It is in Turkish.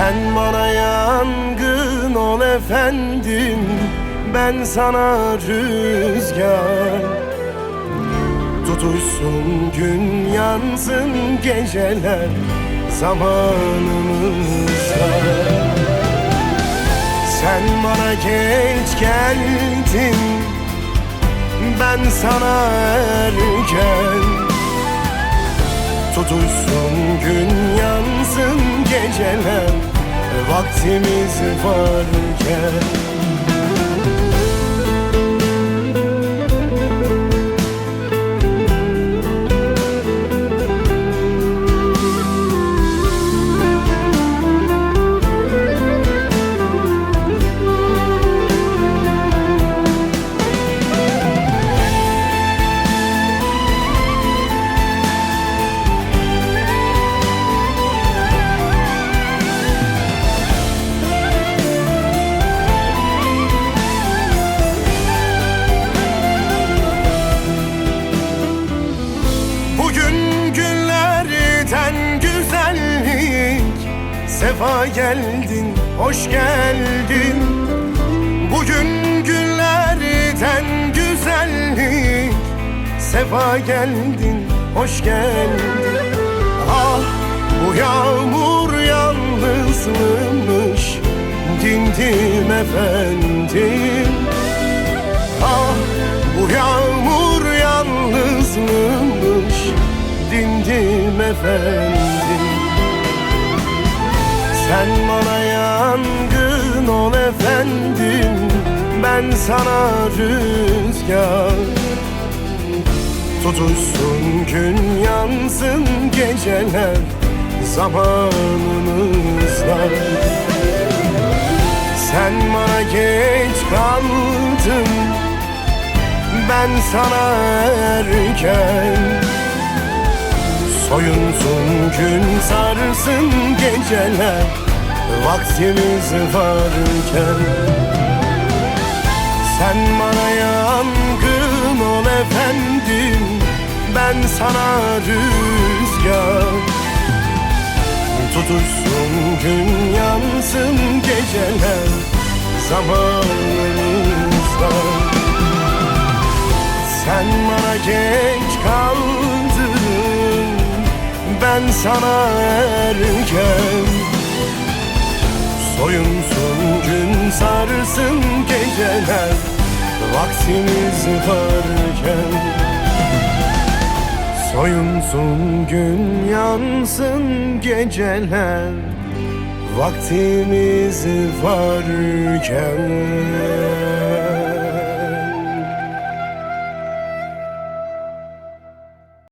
Sen bana yangın ol efendim Ben sana rüzgar. Tutuşsun gün yansın geceler zamanımızda. Sen bana geç geldin Ben sana erken Tutuşsun gün yansın geceler Vaktimiz varken Sefa geldin, hoş geldin. Bugün günlerden güzellik. Sefa geldin, hoş geldin. Ah bu yağmur yalnızlığmış Dindim efendim. Ah bu yağmur yalnızlığmış Dindim efendim Sen bana yangın ol efendim Ben sana rüzgar. Tutuşsun gün yansın geceler Zamanımızda Sen bana geç kaldın Ben sana erken Soyunsun gün sarsın geceler. Vaktimiz varken. Sen bana yangın ol efendim. Ben sana rüzgar. Tutuşsun gün yansın geceler. Zamanımızda Sen bana geç kaldın Ben sana erken. Soyunsun gün sarsın geceler Vaktimiz varken. Soyunsun gün yansın geceler Vaktimiz varken